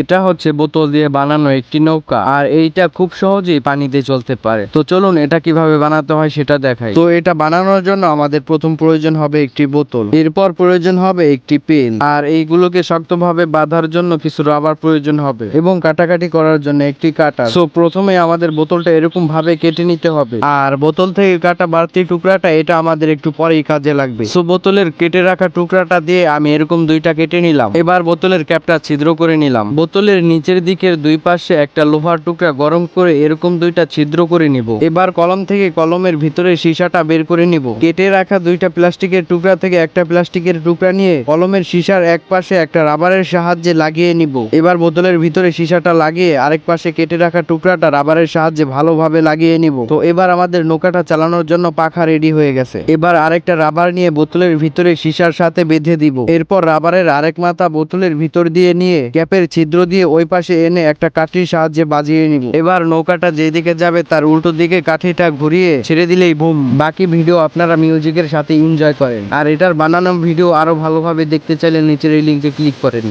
এটা হচ্ছে বোতল দিয়ে বানানো একটি নৌকা। আর এইটা খুব সহজেই পানিতে চলতে পারে। তো চলুন এটা কীভাবে বানাতে হয় সেটা দেখাই। তো এটা বানানোর জন্য আমাদের প্রথম প্রয়োজন হবে একটি বোতল। এরপর প্রয়োজন হবে একটি পেন। আর এইগুলোকে শক্তভাবে বাঁধার জন্য কিছু রাবার প্রয়োজন হবে। এবং কাটাকাটি করার জন্য একটি কাটা সো প্রথমে আমাদের বোতলটা এরকম ভাবে কেটে নিতে হবে। আর বোতল থেকে কাটা বাড়তি টুকরাটা, এটা আমাদের একটু পরেই কাজে লাগবে। সো বোতলের কেটে রাখা টুকরাটা দিয়ে আমি এরকম দুইটা কেটে নিলাম। এবার বোতলের ক্যাপটা ছিদ্র করে নিলাম। বোতলের নিচের দিকের দুই পাশে একটা লোহার টুকরা গরম করে এরকম দুইটা ছিদ্র করে নিব। এবার কলম থেকে কলমের ভিতরে সীসাটা বের করে নিব। কেটে রাখা দুইটা প্লাস্টিকের টুকরা থেকে একটা প্লাস্টিকের টুকরা নিয়ে কলমের সীসার এক পাশে একটা রাবারের সাহায্যে লাগিয়ে নিব। এবার বোতলের ভিতরে সীসাটা লাগিয়ে আরেক পাশে কেটে রাখা টুকরাটা রাবারের সাহায্যে ভালোভাবে লাগিয়ে নিব। তো এবার আমাদের নৌকাটা চালানোর জন্য পাখা রেডি হয়ে গেছে। এবার আরেকটা রাবার নিয়ে বোতলের ভিতরে সীসার সাথে বেঁধে দিব। এরপর রাবারের আরেক মাথা বোতলের ভিতর দিয়ে নিয়ে ক্যাপের ছিদ্র দিয়ে ওই পাশে এনে একটা কাঠির সাহায্যে বাজিয়ে নিব। এবার নৌকাটা যেদিকে যাবে তার উল্টো দিকে কাঠিটা ঘুরিয়ে ছেড়ে দিলেই বুম। বাকি ভিডিও আপনারা মিউজিকের সাথে এনজয় করেন। আর এটার বানানো ভিডিও আরও ভালোভাবে দেখতে চাইলে নিচের এই লিঙ্কে ক্লিক করেন।